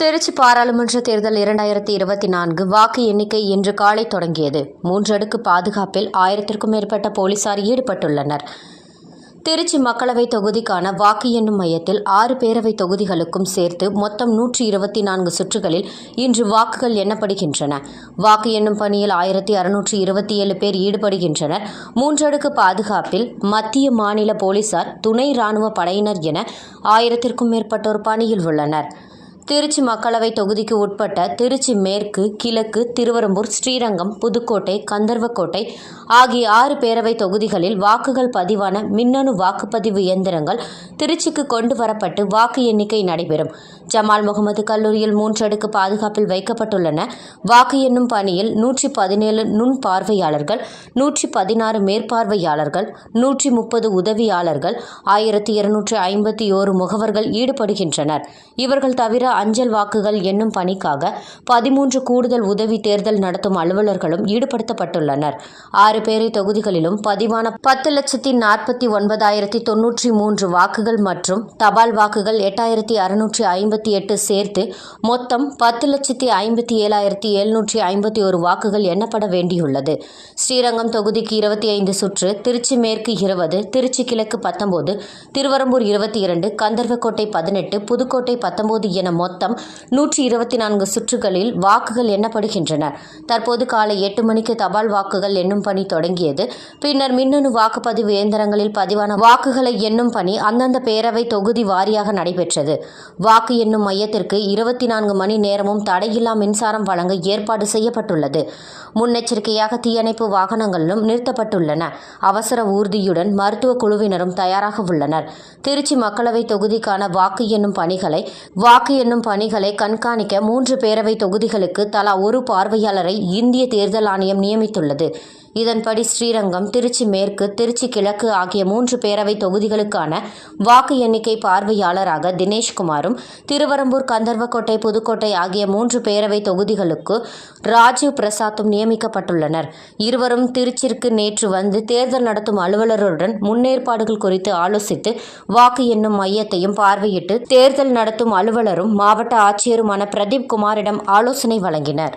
திருச்சி பாராளுமன்ற தேர்தல் இரண்டாயிரத்தி இருபத்தி நான்கு வாக்கு எண்ணிக்கை இன்று காலை தொடங்கியது. மூன்றடுக்கு பாதுகாப்பில் ஆயிரத்திற்கும் மேற்பட்ட போலீசார் ஈடுபட்டுள்ளனர். திருச்சி மக்களவைத் தொகுதிக்கான வாக்கு எண்ணும் மையத்தில் ஆறு பேரவைத் தொகுதிகளுக்கும் சேர்த்து மொத்தம் நூற்றி இருபத்தி நான்கு சுற்றுகளில் இன்று வாக்குகள் எண்ணப்படுகின்றன. வாக்கு எண்ணும் பணியில் ஆயிரத்தி அறுநூற்றி இருபத்தி ஏழு பேர் ஈடுபடுகின்றனர். மூன்றடுக்கு பாதுகாப்பில் மத்திய மாநில போலீசார் துணை ராணுவ படையினர் என ஆயிரத்திற்கும் மேற்பட்டோர் பணியில் உள்ளனர். திருச்சி மக்களவைத் தொகுதிக்கு உட்பட்ட திருச்சி மேற்கு கிழக்கு திருவரம்பூர் ஸ்ரீரங்கம் புதுக்கோட்டை கந்தர்வக்கோட்டை ஆகிய ஆறு பேரவைத் தொகுதிகளில் வாக்குகள் பதிவான மின்னணு வாக்குப்பதிவு இயந்திரங்கள் திருச்சிக்கு கொண்டு வரப்பட்டு வாக்கு எண்ணிக்கை நடைபெறும். ஜமால் முகமது கல்லூரியில் மூன்றடுக்கு பாதுகாப்பில் வைக்கப்பட்டுள்ளன. வாக்கு எண்ணும் பணியில் நூற்றி பதினேழு நுண் பார்வையாளர்கள் நூற்றி பதினாறு மேற்பார்வையாளர்கள் நூற்றி முப்பது உதவியாளர்கள் ஆயிரத்தி இருநூற்றி ஐம்பத்தி ஓரு முகவர்கள் ஈடுபடுகின்றனர். இவர்கள் தவிர அஞ்சல் வாக்குகள் எண்ணும் பணிக்காக பதிமூன்று கூடுதல் உதவி தேர்தல் நடத்தும் அலுவலர்களும் ஈடுபடுத்தப்பட்டுள்ளனர். ஆறு பேரை தொகுதிகளிலும் பதிவான பத்து லட்சத்தி நாற்பத்தி ஒன்பதாயிரத்தி தொன்னூற்றி மூன்று வாக்குகள் மற்றும் தபால் வாக்குகள் எட்டாயிரத்தி அறுநூற்றி ஐம்பத்தி எட்டு சேர்த்து மொத்தம் பத்து லட்சத்தி ஐம்பத்தி ஏழாயிரத்தி எழுநூற்றி ஐம்பத்தி ஒரு வாக்குகள் எண்ணப்பட வேண்டியுள்ளது. ஸ்ரீரங்கம் தொகுதிக்கு இருபத்தி ஐந்து சுற்று திருச்சி மேற்கு இருபது திருச்சி கிழக்கு பத்தொன்பது திருவரம்பூர் இருபத்தி இரண்டு கந்தர்வக்கோட்டை பதினெட்டு புதுக்கோட்டை பத்தொன்பது என மொத்தம் மொத்தம் நூற்றி இருபத்தி நான்கு சுற்றுகளில் வாக்குகள் எண்ணப்படுகின்றன. தற்போது காலை எட்டு மணிக்கு தபால் வாக்குகள் எண்ணும் பணி தொடங்கியது. பின்னர் மின்னணு வாக்குப்பதிவு இயந்திரங்களில் பதிவான வாக்குகளை எண்ணும் பணி அந்தந்த பேரவை தொகுதி வாரியாக நடைபெற்றது. வாக்கு எண்ணும் மையத்திற்கு இருபத்தி நான்கு மணி நேரமும் தடையில்லா மின்சாரம் வழங்க ஏற்பாடு செய்யப்பட்டுள்ளது. முன்னெச்சரிக்கையாக தீயணைப்பு வாகனங்களும் நிறுத்தப்பட்டுள்ளன. அவசர ஊர்தியுடன் மருத்துவ குழுவினரும் தயாராக உள்ளனர். திருச்சி மக்களவை தொகுதிக்கான வாக்கு எண்ணும் பணிகளை வாக்கு எண்ணும் எண்ணும் பணிகளை கண்காணிக்க மூன்று பேரவை தொகுதிகளுக்கு தலா ஒரு பார்வையாளரை இந்திய தேர்தல் ஆணையம் நியமித்துள்ளது. இதன்படி ஸ்ரீரங்கம் திருச்சி மேற்கு திருச்சி கிழக்கு ஆகிய மூன்று பேரவை தொகுதிகளுக்கான வாக்கு எண்ணிக்கை பார்வையாளராக தினேஷ்குமாரும் திருவரம்பூர் கந்தர்வக்கோட்டை புதுக்கோட்டை ஆகிய மூன்று பேரவை தொகுதிகளுக்கு ராஜீவ் பிரசாத்தும் நியமிக்கப்பட்டுள்ளனர். இருவரும் திருச்சிற்கு நேற்று வந்து தேர்தல் நடத்தும் அலுவலருடன் முன்னேற்பாடுகள் குறித்து ஆலோசித்து வாக்கு எண்ணும் மையத்தையும் பார்வையிட்டு தேர்தல் நடத்தும் அலுவலரும் மாவட்ட ஆட்சியருமான பிரதீப் குமாரிடம் ஆலோசனை வழங்கினர்.